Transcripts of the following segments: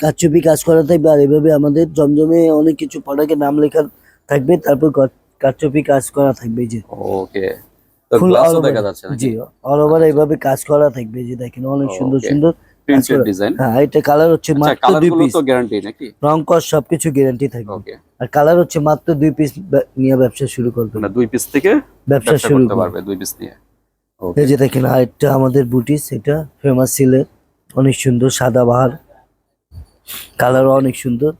কারচুপি কাজ করা থাকবে আর এভাবে আমাদের জমজমে অনেক কিছু প্রোডাক্টের নাম লেখা থাকবে তারপর কারচুপি কাজ করা থাকবে যে। ওকে। জি অল ওভার এইভাবে কাজ করা থাকবে যে দেখেন অনেক সুন্দর সুন্দর হ্যাঁ এটা কালার হচ্ছে আচ্ছা মাত্র দুই পিস গ্যারান্টি নাকি? রং কস সবকিছু গ্যারান্টি থাকবে। ওকে। আর কালার হচ্ছে মাত্র দুই পিস নিয়ে ব্যবসা শুরু করবে। মানে দুই পিস থেকে ব্যবসা শুরু করতে পারবে দুই পিস নিয়ে। ওকে এই যে দেখেন আরেকটা আমাদের বুটিস এটা ফেমাস সিলের অনেক সুন্দর সাদা বাহার কালারও অনেক সুন্দর।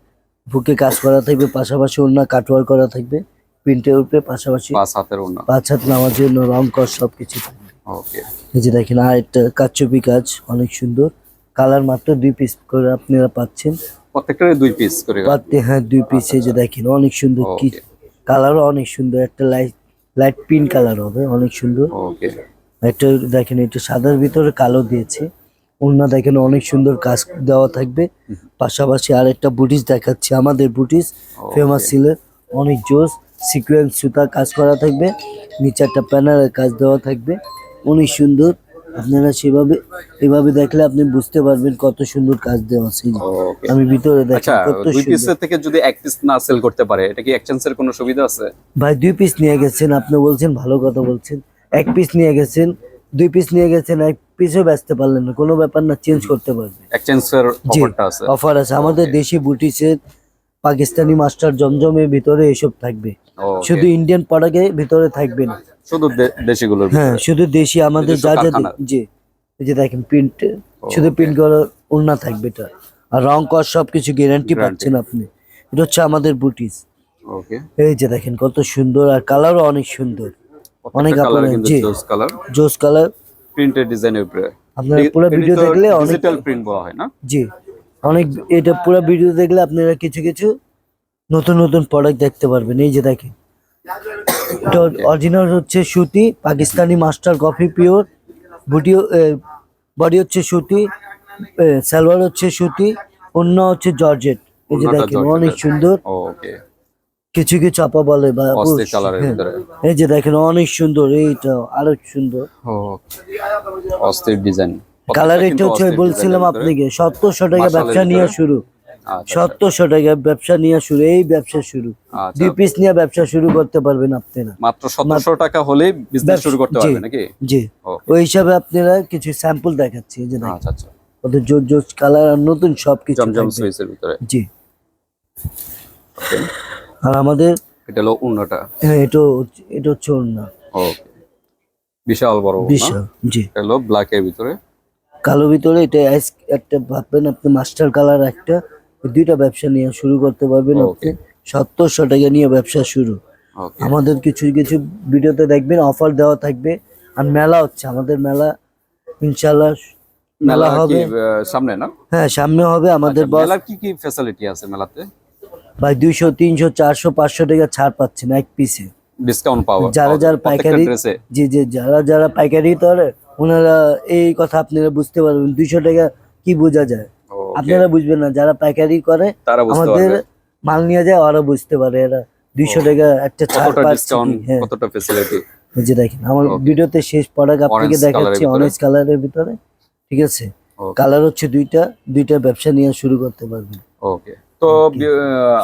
বুকে কাজ করা থাকবে পাশাপাশি অন্য কাটওয়ার করা থাকবে প্রিন্টের উপরে পাশাপাশি পাঁচ হাতের অন্য পাঁচ হাত নামার জন্য রং কর সবকিছু থাকবে। ওকে। এই যে দেখেন আরেকটা কাচ্চপি কাজ অনেক সুন্দর। কালার মাত্র দুই পিস করে আপনারা পাচ্ছেন। প্রত্যেকটারে দুই পিস করে হ্যাঁ দুই পিস এই যে দেখেন অনেক সুন্দর কি. কালারও অনেক সুন্দর একটা লাইট লাইট পিঙ্ক কালার হবে অনেক সুন্দর। ওকে। একটা দেখেন এটা সাদার ভিতরে কালো দিয়েছে। অন্য দেখেন অনেক সুন্দর কাজ দেওয়া থাকবে। পাশাপাশি আর একটা বুটিস দেখাচ্ছি আমাদের বুটিস ফেমাস সিলের অনেক জোস সিকোয়েন্স সুতা কাজ করা থাকবে নিচে একটা প্যানেলের কাজ দেওয়া থাকবে অনেক সুন্দর। আপনারা সেভাবে এভাবে দেখলে আপনি বুঝতে পারবেন কত সুন্দর কাজ দেওয়া আছে আমি ভিতরে আচ্ছা দেখেন কত সুন্দর। থেকে যদি এক পিস না সেল করতে পারে এটা কি এক্সচেঞ্জের কোনো সুবিধা আছে? ভাই দুই পিস নিয়ে গেছেন আপনি বলছেন ভালো কথা বলছেন। এক পিস নিয়ে গেছেন দুই পিস নিয়ে গেছেন এক পিসও বেচতে পারলেন না কোনো ব্যাপার না চেঞ্জ করতে পারবে। অফারটা আছে। অফার আছে। আমাদের দেশি বুটিসের পাকিস্তানি মাস্টার জমজমের ভিতরে এসব থাকবে। শুধু ইন্ডিয়ান প্রোডাক্টে ভিতরে থাকবে না। শুধু দেশিগুলোর হ্যাঁ শুধু দেশি আমাদের যা যা। জি এই যে দেখেন প্রিন্ট শুধু প্রিন্ট করা ওড়না থাকবে এটা। আর রং কর সবকিছু গ্যারান্টি পাচ্ছেন আপনি। এটা হচ্ছে আমাদের বুটিস ওকে এই যে দেখেন কত সুন্দর আর কালারও অনেক সুন্দর। অনেক আপনার জি। জোস কালার প্রিন্টেড ডিজাইনের উপরে। আপনারা পুরো ভিডিও দেখলে অনেক ডিজিটাল প্রিন্ট বলা হয় না? জি অনেক এটা পুরো ভিডিও দেখলে আপনারা কিছু কিছু নতুন নতুন প্রোডাক্ট দেখতে পারবেন। এই যে দেখেন অরিজিনাল হচ্ছে সুতি পাকিস্তানি মাস্টার কফি পিওর বুটি বডি হচ্ছে সুতি সালোয়ার হচ্ছে সুতি অন্য হচ্ছে জর্জেট। এই যে দেখেন অনেক সুন্দর। ওকে কিছু কিছু চাপা বলে কালারের হ্যাঁ। ভিতরে। এই যে দেখেন অনেক সুন্দর এইটা আরও সুন্দর। অস্থির ডিজাইন কালার এটা হচ্ছে বলছিলাম আপনাকে সতেরোশো টাকা ব্যবসা নিয়ে শুরু। আচ্ছা সতেরোশো টাকা ব্যবসা নিয়ে শুরু এই ব্যবসা শুরু। আচ্ছা। দুই পিস নিয়ে ব্যবসা শুরু করতে পারবেন আপনারা। মাত্র সতেরোশো টাকা হলে বিজনেস শুরু করতে জি। পারবে নাকি? জি ওই হিসাবে আপনারা কিছু স্যাম্পল দেখাচ্ছি এই যে আচ্ছা আচ্ছা। কত জোর জোর কালার আর নতুন সবকিছু জমজম সুইসের ভিতরে। জি। আর আমাদের এটা হলো উন্নটা। হ্যাঁ এটা এটা হচ্ছে ওকে বিশাল বড় বিশাল জি। এটা হলো ব্ল্যাক এর ভিতরে। কালো ভিতরে এটা আইস- একটা ভাববেন আপনি মাস্টার কালার একটা দুইটা ব্যবসা নিয়ে শুরু করতে পারবেন আপনি। সত্তরশো টাকা নিয়ে ব্যবসা শুরু। আমাদের কিছু কিছু ভিডিওতে দেখবেন অফার দেওয়া থাকবে। আর মেলা হচ্ছে আমাদের মেলা ইনশাল্লাহ মেলা মেলা হবে। সামনে না? হ্যাঁ সামনে হবে আমাদের আচ্ছা, মেলার কি কি ফ্যাসিলিটি আছে মেলাতে? ভাই দুইশো তিনশো চারশো পাঁচশো টাকা ছাড় পাচ্ছেন এক পিসে ডিসকাউন্ট পাওয়া। যারা যারা পাইকারি জি জি যারা যারা পাইকারি করে ওনারা এই কথা আপনারা বুঝতে পারবেন। দুইশো টাকা কি বোঝা যায়? আপনারা বুঝবেন না যারা পাইকারি করে আমাদের মাল নিয়ে যায় ওরা বুঝতে পারে এরা। দুইশো টাকা একটা ছাড় পাচ্ছে হ্যাঁ। কতটা ফ্যাসিলিটি এই যে দেখেন আমার ভিডিওতে শেষ প্রোডাক্ট আপনাকে দেখাচ্ছি অরেঞ্জ কালারের ভিতরে। ঠিক আছে? কালার হচ্ছে দুইটা দুইটা ব্যবসা নিয়ে শুরু করতে পারবেন। ওকে তো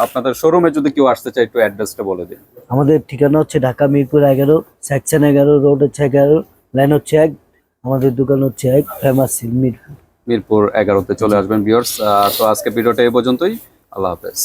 আপনাদের শোরুমে যদি কেউ আসতে চায় একটু অ্যাড্রেসটা বলে দিন। আমাদের ঠিকানা হচ্ছে ঢাকা মিরপুর এগারো সেকশন এগারো রোড হচ্ছে এগারো লাইন হচ্ছে এক আমাদের দোকান হচ্ছে এক ফেমাস মিরপুর। মিরপুর এগারোতে চলে আসবেন ভিউয়ার্স তো আজকে ভিডিওটা এই পর্যন্তই। আল্লাহ হাফেজ।